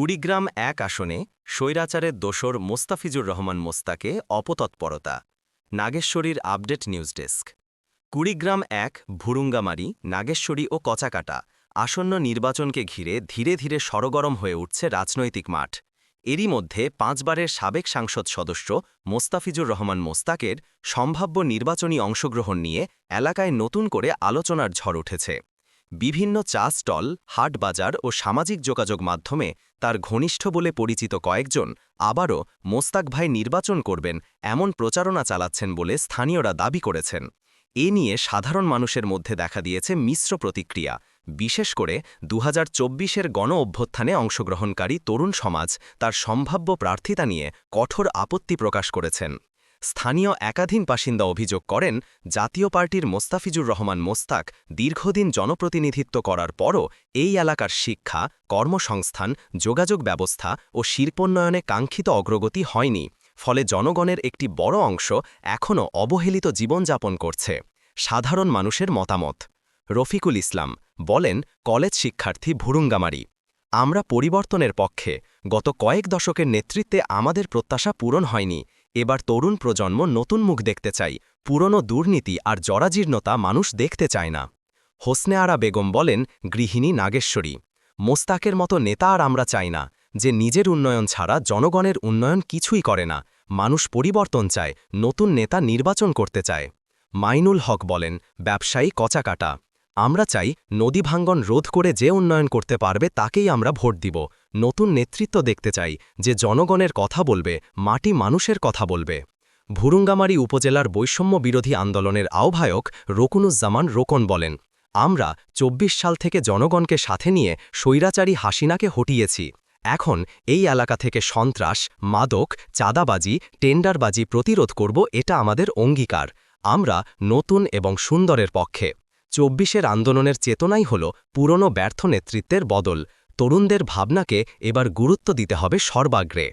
কুড়িগ্রাম এক আসনে স্বৈরাচারের দোসর মোস্তাফিজুর রহমান মোস্তাকে অপতৎপরতা। নাগেশ্বরীর আপডেট নিউজ ডেস্ক। কুড়িগ্রাম এক, ভুরুঙ্গামারি, নাগেশ্বরী ও কচাকাটা আসন্ন নির্বাচনকে ঘিরে ধীরে ধীরে সরগরম হয়ে উঠছে রাজনৈতিক মাঠ। এরই মধ্যে পাঁচবারের সাবেক সাংসদ সদস্য মোস্তাফিজুর রহমান মোস্তাকের সম্ভাব্য নির্বাচনী অংশগ্রহণ নিয়ে এলাকায় নতুন করে আলোচনার ঝড় উঠেছে। বিভিন্ন চা স্টল, হাট বাজার ও সামাজিক যোগাযোগ মাধ্যমে তার ঘনিষ্ঠ বলে পরিচিত কয়েকজন আবারও মোস্তাক ভাই নির্বাচন করবেন এমন প্রচারণা চালাচ্ছেন বলে স্থানীয়রা দাবি করেছেন। এ নিয়ে সাধারণ মানুষের মধ্যে দেখা দিয়েছে মিশ্র প্রতিক্রিয়া। বিশেষ করে দু হাজার গণ অভ্যুত্থানে অংশগ্রহণকারী তরুণ সমাজ তার সম্ভাব্য প্রার্থিতা নিয়ে কঠোর আপত্তি প্রকাশ করেছেন। স্থানীয় একাধীন বাসিন্দা অভিযোগ করেন, জাতীয় পার্টির মোস্তাফিজুর রহমান মোস্তাক দীর্ঘদিন জনপ্রতিনিধিত্ব করার পরও এই এলাকার শিক্ষা, কর্মসংস্থান, যোগাযোগ ব্যবস্থা ও শিল্পোন্নয়নে কাঙ্ক্ষিত অগ্রগতি হয়নি, ফলে জনগণের একটি বড় অংশ এখনও অবহেলিত জীবনযাপন করছে। সাধারণ মানুষের মতামত। রফিকুল ইসলাম বলেন, কলেজ শিক্ষার্থী ভুরুঙ্গামারি। আমরা পরিবর্তনের পক্ষে গত কয়েক দশকের নেতৃত্বে আমাদের প্রত্যাশা পূরণ হয়নি এবার তরুণ প্রজন্ম নতুন মুখ দেখতে চাই, পুরনো দুর্নীতি আর জরাজীর্ণতা মানুষ দেখতে চায় না। হোসনে আরা বেগম বলেন, গৃহিণী নাগেশ্বরী। মোস্তাকের মতো নেতা আর আমরা চাই না, যে নিজের উন্নয়ন ছাড়া জনগণের উন্নয়ন কিছুই করে না। মানুষ পরিবর্তন চায়, নতুন নেতা নির্বাচন করতে চায়। মাইনুল হক বলেন, ব্যবসায়ী কচাকাটা আমরা চাই নদী ভাঙ্গন রোধ করে যে উন্নয়ন করতে পারবে তাকেই আমরা ভোট দিব। নতুন নেতৃত্ব দেখতে চাই, যে জনগণের কথা বলবে, মাটি মানুষের কথা বলবে। ভুরুঙ্গামারি উপজেলার বৈষম্য বিরোধী আন্দোলনের আহ্বায়ক রকুনুজ্জামান রোকন বলেন, আমরা ২৪ সাল থেকে জনগণকে সাথে নিয়ে স্বৈরাচারী হাসিনাকে হটিয়েছি। এখন এই এলাকা থেকে সন্ত্রাস, মাদক, চাঁদাবাজি, টেন্ডারবাজি প্রতিরোধ করব এটা আমাদের অঙ্গীকার। আমরা নতুন এবং সুন্দরের পক্ষে। চব্বিশের আন্দোলনের চেতনাই হল পুরনো ব্যর্থ নেতৃত্বের বদল। তরুণদের ভাবনাকে এবার গুরুত্ব দিতে হবে সর্বাগ্রে।